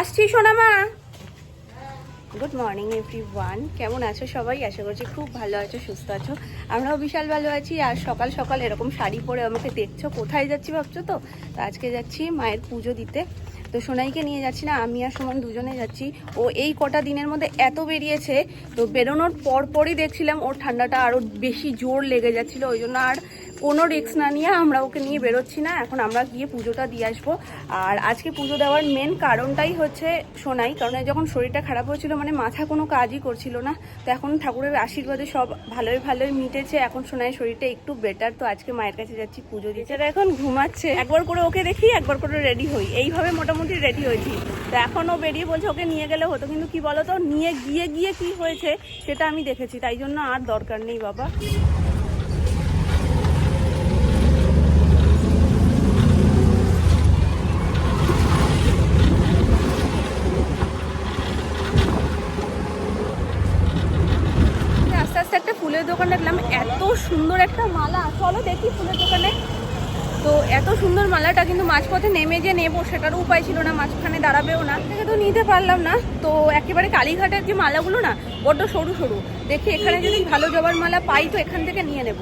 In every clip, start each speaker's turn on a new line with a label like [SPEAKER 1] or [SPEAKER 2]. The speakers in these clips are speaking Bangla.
[SPEAKER 1] আসছি সোনামা গুড মর্নিং এভরি ওয়ান কেমন আছো সবাই? আশা করছি খুব ভালো আছো, সুস্থ আছো। আমরাও বিশাল ভালো আছি। আর সকাল সকাল এরকম শাড়ি পরে আমাকে দেখছ, কোথায় যাচ্ছি ভাবছ তো? তো আজকে যাচ্ছি মায়ের পুজো দিতে। তো সোনাইকে নিয়ে যাচ্ছি না, আমি আর সুমন দুজনে যাচ্ছি। ও এই কটা দিনের মধ্যে এত বেরিয়েছে, তো বেরোনোর পর পরই দেখছিলাম ওর ঠান্ডাটা আরও বেশি জোর লেগে যাচ্ছিল, ওই জন্য আর কোনো রিস্ক না নিয়ে আমরা ওকে নিয়ে বেরোচ্ছি না। এখন আমরা গিয়ে পুজোটা দিয়ে আসব। আর আজকে পুজো দেওয়ার মেন কারণটাই হচ্ছে সোনাই কারণ যখন শরীরটা খারাপ হয়েছিল মানে মাথা কোনো কাজই করছিল না। তো এখন ঠাকুরের আশীর্বাদে সব ভালোই ভালোই মিটেছে। এখন সোনাই শরীরটা একটু বেটার তো আজকে মায়ের কাছে যাচ্ছি পুজো আর এখন ঘুমাচ্ছে। একবার করে ওকে দেখি একবার করে রেডি হই। এইভাবে মোটামুটি রেডি হয়েছি। তো এখন ও বেরিয়ে বলছে ওকে নিয়ে গেলে হতো। কিন্তু কি বলতো নিয়ে গিয়ে গিয়ে কি হয়েছে সেটা আমি দেখেছি। তাই জন্য আর দরকার নেই বাবা আস্তে আস্তে একটা ফুলের দোকান দেখলাম এত সুন্দর একটা মালা। চলো দেখি ফুলের দোকানে। তো এত সুন্দর মালাটা কিন্তু মাঝপথে নেমে যে নেব, সেটার উপায় ছিল না, মাঝখানে দাঁড়াবেও না। থেকে তো নিতে পারলাম না। তো একেবারে কালীঘাটের যে মালাগুলো না, বড্ড সরু সরু। দেখি এখানে যদি ভালো জবার মালা পাই তো এখান থেকে নিয়ে নেব।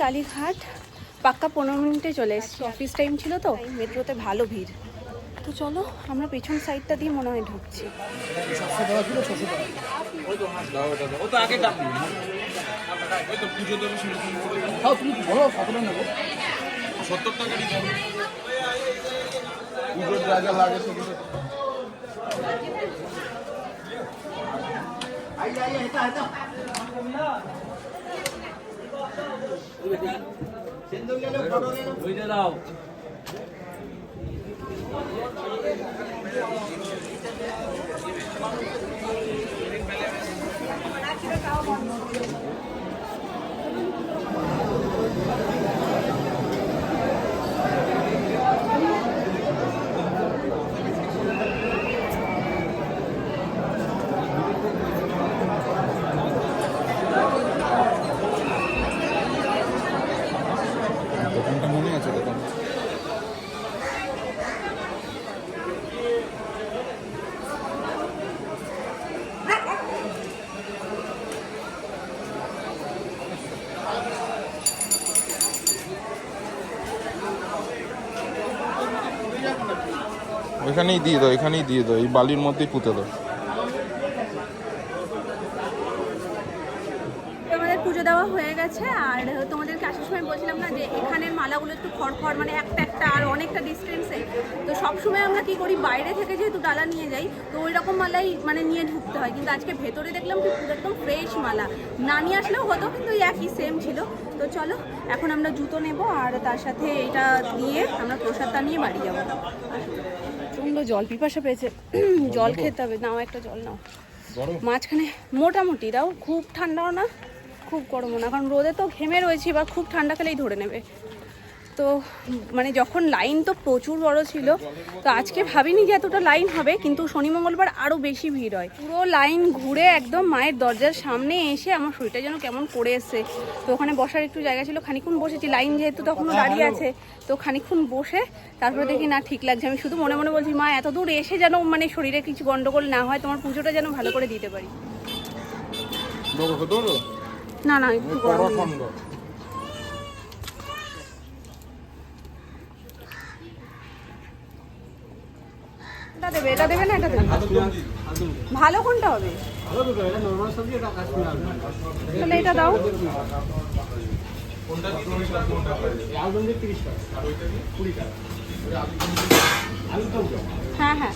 [SPEAKER 1] কালীঘাট, পাক্কা পনেরো মিনিটে চলে এসেছি। অফিস টাইম ছিল তো, মেট্রোতে ভালো ভিড়। তো চলো, আমরা পেছন সাইডটা দিয়ে মনে হয় ঢুকছি।
[SPEAKER 2] আগে ডাক দাও
[SPEAKER 3] ওইখানেই দিয়ে দাও এখানেই দিয়ে দাও, এই বালির মধ্যেই পুঁতে দাও।
[SPEAKER 1] পুজো দেওয়া হয়ে গেছে, আর তোমাদেরকে আসার সময় বলছিলাম না যে এখানের মালাগুলো একটু মানে একটা একটা আর অনেকটা তো আমরা কি করি, বাইরে থেকে যেহেতু ডালা নিয়ে যাই, তো মালাই মানে নিয়ে ঢুকতে হয়। কিন্তু আজকে ভেতরে দেখলাম একদম ফ্রেশ মালা। না নিয়ে আসলেও হতো, কিন্তু একই সেম ছিল। তো চলো, এখন আমরা জুতো নেব, আর তার সাথে এটা দিয়ে আমরা প্রসাদটা নিয়ে বাড়ি যাব। প্রচণ্ড জল পিপাসা পেয়েছে। জল খেতে হবে। নাও একটা জল নাও। মাঝখানে মোটামুটি তাও খুব ঠান্ডাও না খুব গরমও না। কারণ রোদে তো ঘেমে রয়েছি বা খুব ঠান্ডা খেলেই ধরে নেবে। তো মানে যখন লাইন তো প্রচুর বড় ছিল তো আজকে ভাবিনি যে এতটা লাইন হবে কিন্তু শনি মঙ্গলবার আরও বেশি ভিড় হয়। পুরো লাইন ঘুরে একদম মায়ের দরজার সামনে এসে আমার শরীরটা যেন কেমন করে এসছে। তো ওখানে বসার একটু জায়গা ছিল খানিক্ষণ বসেছি লাইন যেহেতু তখনও দাঁড়িয়ে আছে তো খানিক্ষণ বসে তারপরে দেখি না ঠিক লাগছে। আমি শুধু মনে মনে বলছি মা এত দূর এসে যেন মানে শরীরে কিছু গন্ডগোল না হয় তোমার পুজোটা যেন ভালো করে দিতে পারি। না না একটু গরম
[SPEAKER 3] বড় খন্ড
[SPEAKER 1] এটা দেবে? এটা দেবে না এটা দেবে ভালো কোনটা হবে? তাহলে এটা দাও। হ্যাঁ। হ্যাঁ।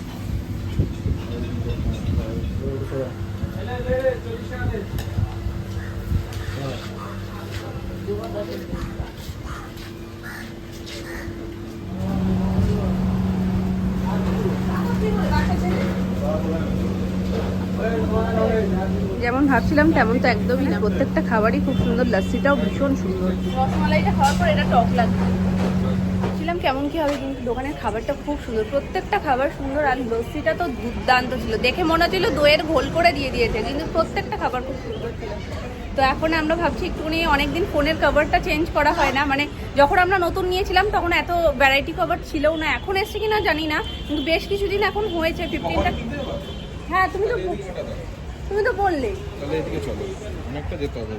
[SPEAKER 1] যেমন ভাবছিলাম তেমন তো একদমই না। প্রত্যেকটা খাবারই খুব সুন্দর লাস্সিটাও ভীষণ সুন্দর। রসমালাইটা খাওয়ার পর এটা টক লাগছে। ভাবছিলাম কেমন কি হবে, কিন্তু দোকানের খাবারটা খুব সুন্দর। প্রত্যেকটা খাবার সুন্দর আর লস্যিটা তো দুর্দান্ত ছিল। দেখে মনে হচ্ছিল দইয়ের ঘোল করে দিয়ে দিয়েছে, কিন্তু প্রত্যেকটা খাবার খুব সুন্দর ছিল। তো এখন আমরা ভাবছি একটুখানি অনেকদিন ফোনের কভারটা চেঞ্জ করা হয় না। মানে যখন আমরা নতুন নিয়েছিলাম, তখন এত ভ্যারাইটি কভার ছিলও না। এখন এসছে কিনা জানি না, কিন্তু বেশ কিছুদিন এখন হয়েছে। ফিফটিনটা হ্যাঁ তুমি তো তুমি তো বললে।
[SPEAKER 3] তাহলে এদিকে চলো। অনেকটা যেতে হবে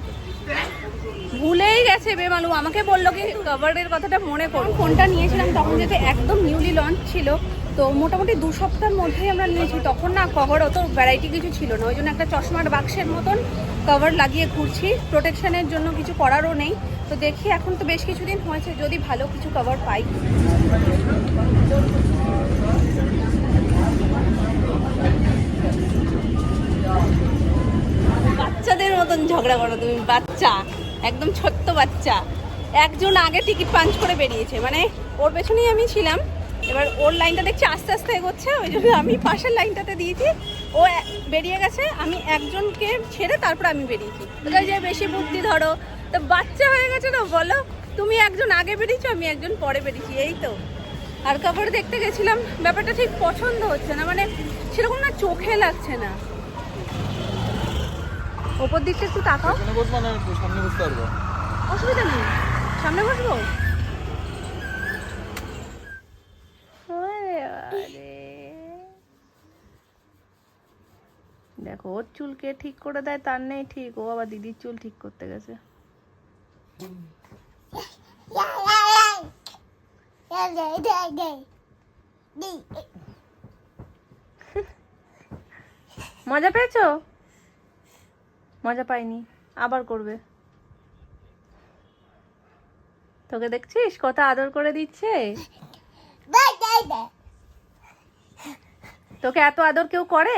[SPEAKER 1] ভুলেই গেছে বেমালু আমাকে বলল কি কভারের কথাটা মনে করো ফোনটা নিয়েছিলাম তখন যেহেতু একদম নিউলি লঞ্চ ছিল তো মোটামুটি দু সপ্তাহের মধ্যেই আমরা নিয়েছি। তখন না কভার অত ভ্যারাইটি কিছু ছিল না ওই জন্য একটা চশমার বাক্সের মতন কভার লাগিয়ে ঘুরছি। প্রোটেকশনের জন্য কিছু করারও নেই। তো দেখি এখন তো বেশ কিছুদিন হয়েছে যদি ভালো কিছু কভার পাই। মতন ঝগড়া করো তুমি, বাচ্চা, একদম ছোট্ট বাচ্চা। একজন আগে টিকিট পাঞ্চ করে বেরিয়েছে মানে ওর পেছনেই আমি ছিলাম। এবার ওর লাইনটা দেখছি আস্তে আস্তে এগোচ্ছে, ওই জন্য আমি পাশের লাইনটাতে দিয়েছি। ও বেরিয়ে গেছে, আমি একজনকে ছেড়ে তারপর আমি বেরিয়েছি। ওটা যে, বেশি বুদ্ধি ধরো। তো বাচ্চা হয়ে গেছে না, বলো, তুমি একজন আগে বেরিয়েছো, আমি একজন পরে বেরিয়েছি। এই তো। আর কাপড় দেখতে গেছিলাম, ব্যাপারটা ঠিক পছন্দ হচ্ছে না মানে সেরকম না, চোখে লাগছে না। ওপর দিকটা একটু তাকাও।
[SPEAKER 3] বসবো না একটু সামনে বসতে পারব?
[SPEAKER 1] অসুবিধা নেই। সামনে বসবো? ওরে দেখো ওর চুল কে ঠিক করে দেয় তার নেই ঠিক। ও আবার দিদির চুল ঠিক করতে গেছে। মজা পেয়েছ? মজা পাইনি আবার করবে। তোকে দেখছিস? কত আদর করে দিচ্ছে। তোকে এত আদর কেউ করে?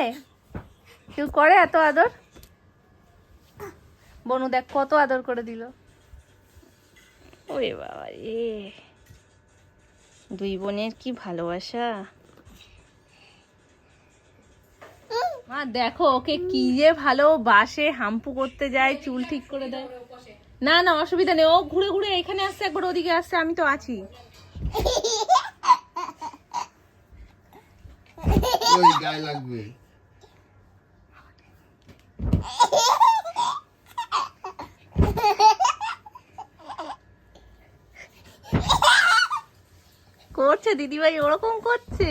[SPEAKER 1] কেউ করে এত আদর? বনু দেখ কত আদর করে দিল। ওরে বাবা রে দুই বোনের কি ভালোবাসা? মা দেখো ওকে কি যে ভালোবাসে হাম্পু করতে যায় চুল ঠিক করে দেয়। না না অসুবিধা নেই ও ঘুরে ঘুরে এখানে আসছে একবার ওদিকে আসছে আমি তো আছি।
[SPEAKER 4] ওই গায়ে লাগবে।
[SPEAKER 1] করছে দিদিভাই ওরকম করছে।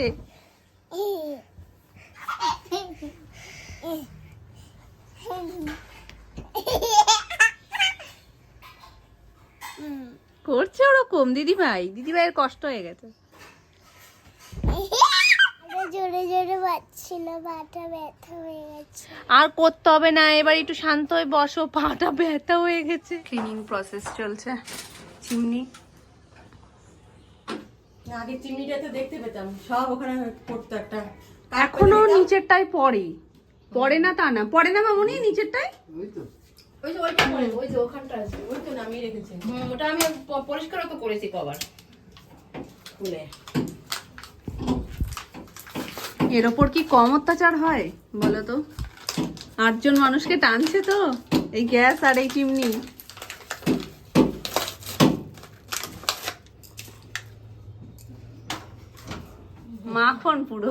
[SPEAKER 1] করছে ওরকম দিদিভাই। দিদিভাইয়ের কষ্ট হয়ে গেছে।
[SPEAKER 5] জোরে জোরে বাজছিল পাটা ব্যথা হয়ে গেছে।
[SPEAKER 1] আর করতে হবে না এবার একটু শান্ত হয়ে বসো পাটা ব্যথা হয়ে গেছে। ক্লিনিং প্রসেস চলছে। চিমনি?
[SPEAKER 6] আগে চিমনিটাতে দেখতে পেতাম। সব ওখানে পড়তো একটা।
[SPEAKER 1] এখনও নিচেরটাই পড়ে। পড়ে না তা না। পড়ে না মামুনি নিচেরটাই
[SPEAKER 4] ওই তো
[SPEAKER 6] ওই যে ওইটা পড়ে ওই যে ওখানটা আছে ওই তো নামিয়ে রেখেছে। হুম ওটা আমি প- পরিষ্কারও তো করেছি কভার খুলে।
[SPEAKER 1] এর ওপর কি কম অত্যাচার হয় বলো তো? আটজন মানুষকে টানছে তো এই গ্যাস আর এই চিমনি। মাখন পুরো।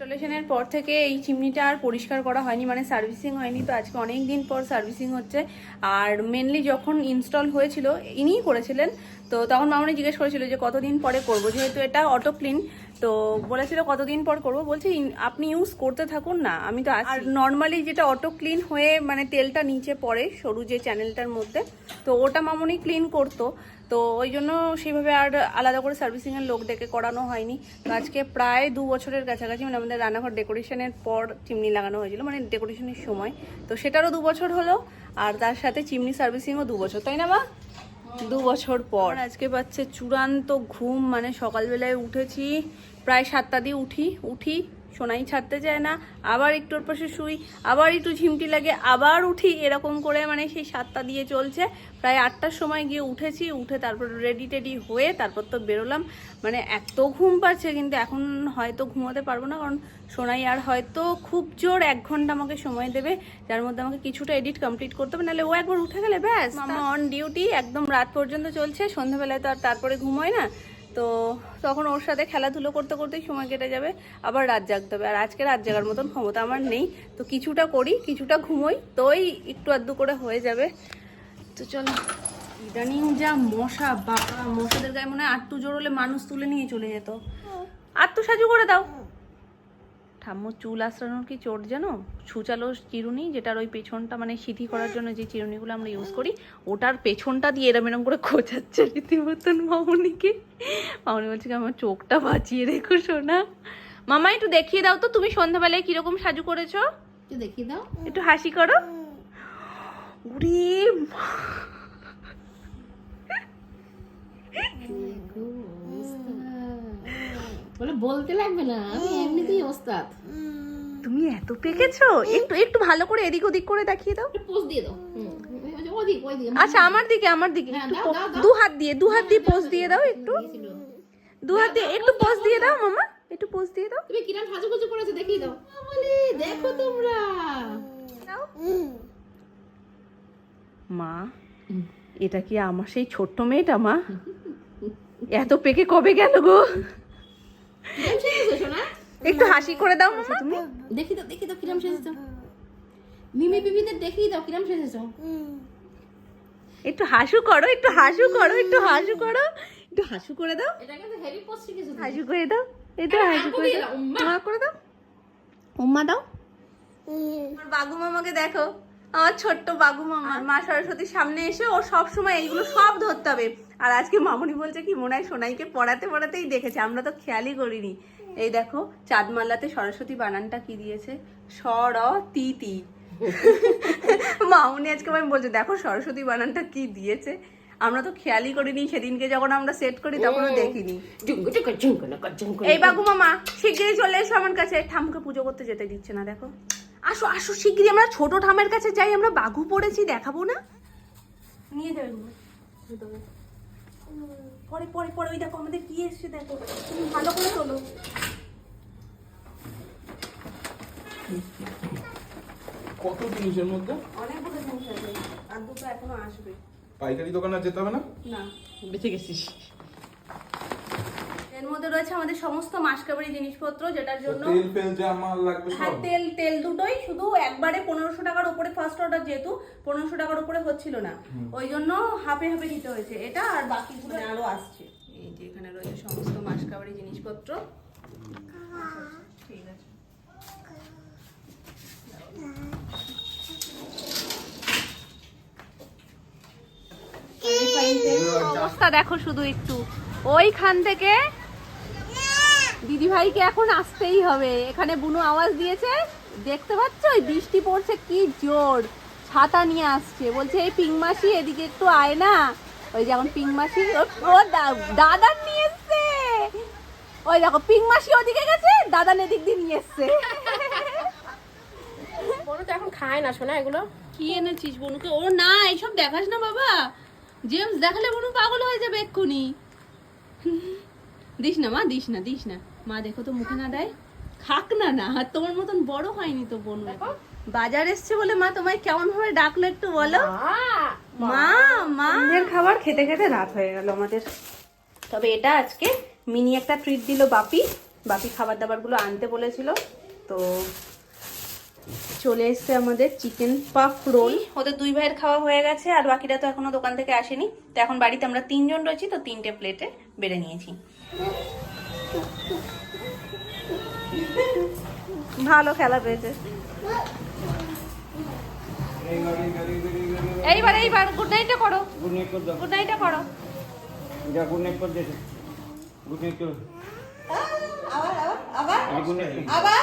[SPEAKER 1] ইনস্টলেশনের পর থেকে এই চিমনিটা আর পরিষ্কার করা হয়নি মানে সার্ভিসিং হয়নি। তো আজকে অনেক দিন পর সার্ভিসিং হচ্ছে। আর মেনলি যখন ইনস্টল হয়েছিল, ইনিই করেছিলেন। তো তখন মামনি জিজ্ঞেস করেছিল যে কতদিন পরে করব, যেহেতু এটা অটো ক্লিন তো বলেছিল কতদিন পর করব? বলছি আপনি ইউজ করতে থাকুন না আমি তো আর নর্মালি যেটা অটো ক্লিন হয়ে মানে তেলটা নিচে পড়ে সরু যে চ্যানেলটার মধ্যে তো ওটা মামনি ক্লিন করতো। তো ওই জন্য সেইভাবে আর আলাদা করে সার্ভিসিংয়ের লোক ডেকে করানো হয়নি। তো আজকে প্রায় দু বছরের কাছাকাছি মানে আমাদের রান্নাঘর ডেকোরেশনের পর চিমনি লাগানো হয়েছিল মানে ডেকোরেশনের সময়। তো সেটারও দু বছর হলো আর তার সাথে চিমনি সার্ভিসিংও দু বছর তাই না বা দু বছর পর। আজকে পাচ্ছে চূড়ান্ত ঘুম মানে সকালবেলায় উঠেছি প্রায় সাতটা দিয়ে উঠি উঠি সোনাই ছাড়তে চায় না আবার একটু ওর পাশে শুই আবার একটু ঝিমটি লাগে আবার উঠি এরকম করে মানে সেই সাতটা দিয়ে চলছে। প্রায় আটটার সময় গিয়ে উঠেছি উঠে তারপর রেডি টেডি হয়ে তারপর তো বেরোলাম। মানে এত ঘুম পাচ্ছে কিন্তু এখন হয়তো ঘুমাতে পারব না কারণ সোনাই আর হয়তো খুব জোর এক ঘণ্টা আমাকে সময় দেবে যার মধ্যে আমাকে কিছুটা এডিট কমপ্লিট করতে হবে নাহলে ও একবার উঠে গেলে ব্যাস মামা। অন ডিউটি একদম রাত পর্যন্ত চলছে সন্ধ্যাবেলায় তো আর তারপরে ঘুমোয় না। তো তখন ওর সাথে খেলাধুলো করতে করতেই সময় কেটে যাবে আবার রাত জাগতে হবে। আর আজকে রাত জাগার মতন ক্ষমতা আমার নেই। তো কিছুটা করি কিছুটা ঘুমোই তো ওই একটু আধটু করে হয়ে যাবে। তো চলো ইদানিং যা মশা বাবা মশাদের গায়ে মনে হয় আটটু জোর হলে মানুষ তুলে নিয়ে চলে যেত। আটটু সাজু করে দাও। ঠাম্মুর চুল আশ্রানোর কি চোট জানো ছুচালো চিরুনি যেটার ওই পেছনটা মানে সিথি করার জন্য যে চিরুনিগুলো আমরা ইউজ করি ওটার পেছনটা দিয়ে এরম এরম করে খোঁচাচ্ছে রীতিমতন মামুনিকে। মামুনি বলছে কি আমার চোখটা বাঁচিয়ে রেখো সোনা। মামা একটু দেখিয়ে দাও তো তুমি সন্ধ্যাবেলায় কীরকম সাজু করেছ?
[SPEAKER 6] একটু দেখিয়ে দাও।
[SPEAKER 1] একটু হাসি করো। মা।
[SPEAKER 6] বলে বলতে লাগবে না আমি এমনিতেই ওস্তাদ?
[SPEAKER 1] তুমি এত পেকেছো? একটু একটু ভালো করে এদিক ওদিক করে দেখিয়ে দাও।
[SPEAKER 6] পোজ দিয়ে দাও। হুম, ওই যে ওদিক। ওই দিকে
[SPEAKER 1] আচ্ছা আমার দিকে আমার দিকে।
[SPEAKER 6] হ্যাঁ।
[SPEAKER 1] দু হাত দিয়ে দু হাত দিয়ে পোজ দিয়ে দাও একটু। দু হাত দিয়ে একটু পোজ দিয়ে দাও মামা। একটু পোজ দিয়ে দাও।
[SPEAKER 6] তুমি কিরম সাজুগুজু করেছ দেখিয়ে দাও। বলে দেখো তোমরা।
[SPEAKER 1] মা এটা কি আমার সেই ছোট্ট মেয়েটা মা? এত পেকে কবে গেল গো? একটু হাসি করে দাও মামা। তুমি?
[SPEAKER 6] দেখি দাও দেখি দাও কিরম সেজেছো। মিমি বিবিদের দেখিয়ে দাও কিরম সেজেছো।
[SPEAKER 1] একটু হাসু করো একটু হাসু করো একটু হাসু করো। একটু হাসু করে দাও।
[SPEAKER 6] এটা কিন্তু হেভি পোজ শিখেছো
[SPEAKER 1] হাসু করে দাও। একটু
[SPEAKER 6] আরে,
[SPEAKER 1] হাসু করে দাও।
[SPEAKER 6] উম্মা।
[SPEAKER 1] করে দাও। উম্মা দাও। আমার বাগু মামাকে দেখো। আমার ছোট্ট বাগু মামা। মা সরস্বতীর সামনে এসে ও সব সময় এইগুলো সব ধরতে হবে। আর আজকে মামুনি বলছে কি মনে হয় সোনাইকে পড়াতে পড়াতেই দেখেছে। আমরা তো খেয়ালই করিনি। এই দেখো চাঁদমাল্লাতে সরস্বতী বানানটা কি দিয়েছে? স র তি তি মামুনি আজকে আমি বলছে দেখো সরস্বতী বানানটা কি দিয়েছে? আমরা তো খেয়ালই করিনি সেদিনকে যখন আমরা সেট করি তখন দেখিনি। এই বাবু মামা শিগগিরই চলে এসো আমার কাছে। ঠামকে পুজো করতে যেতে দিচ্ছে না দেখো। আসো আসো শিগগিরই আমরা ছোট ঠামের কাছে যাই আমরা বাঘু পড়েছি দেখাবো না? নিয়ে যাবেন পরে পরে পরে ওই দেখো আমাদের কি এসছে দেখো। তুমি ভালো করে তোলো।
[SPEAKER 3] কত জিনিসের মধ্যে?
[SPEAKER 1] অনেকগুলো জিনিস আছে। আর দুটো এখনও আসবে।
[SPEAKER 3] পাইকারি দোকানে আর যেতে হবে না?
[SPEAKER 1] না।
[SPEAKER 6] বেঁচে গেছিস।
[SPEAKER 1] এর মধ্যে রয়েছে আমাদের সমস্ত মাসকাবারি জিনিসপত্র যেটার জন্য
[SPEAKER 3] তেল ফেল যা মাল লাগবে
[SPEAKER 1] হ্যাঁ তেল তেল দুটোই শুধু একবারে পনেরোশো টাকার উপরে ফার্স্ট অর্ডার যেহেতু পনেরোশো টাকার উপরে হচ্ছিল না। ওই জন্য হাফে হাফে নিতে হয়েছে। এটা আর বাকিগুলো আরও আসছে। এই যে এখানে রয়েছে সমস্ত মাসকাবারি জিনিসপত্র। ঠিক আছে। অবস্থা দেখো শুধু একটু। ওইখান থেকে দিদি ভাইকে এখন আসতেই হবে। এখানে বুনু আওয়াজ দিয়েছে, দেখতে পাচ্ছ? ওই বৃষ্টি পড়ছে, কি জোর। ছাতা নিয়ে আসছে। বলছে, এই পিং মাসি এদিকে একটু আয় না। ওই যেমন পিং মাসি ও- ও দা- দাদান নিয়ে এসছে। ওই দেখো পিং মাসি ওদিকে গেছে, দাদান এদিক দিয়ে নিয়ে এসছে।
[SPEAKER 6] বড় তো এখন খায় না শোনা এগুলো?
[SPEAKER 1] কি এনেছিস বনুকে? ও না এইসব দেখাস না বাবা। জেমস দেখালে বনু পাগল হয়ে যাবে এক্ষুনি। দিস না মা দিস না দিস না। মা দেখো তো মুখে না দেয়। খাক না না আর তোমার মতন বড় হয়নি তো বনু। বাজার এসছে বলে মা তোমায় কেমন ভাবে ডাকলো একটু বলো। মা মা। খাবার খেতে খেতে রাত হয়ে গেল আমাদের। তবে এটা আজকে মিনি একটা ট্রিট দিল বাপি। বাপি খাবার দাবারগুলো আনতে বলেছিল তো চলে এসছে আমাদের চিকেন পাফ রোল। ওদের দুই ভাইয়ের খাওয়া হয়ে গেছে আর বাকিরা তো এখনও দোকান থেকে আসেনি। তো এখন বাড়িতে আমরা তিনজন রয়েছি তো তিনটে প্লেটে বেড়ে নিয়েছি। ভালো খেলা পেয়েছে। এইবার এইবার গুড নাইটটা করো।
[SPEAKER 2] গুড নাইট কর
[SPEAKER 1] গুড নাইটটা করো।
[SPEAKER 2] যা গুড নাইট কর গুড নাইট কর
[SPEAKER 1] আবার আবার আবার?
[SPEAKER 2] গুড নাইট
[SPEAKER 1] আবার?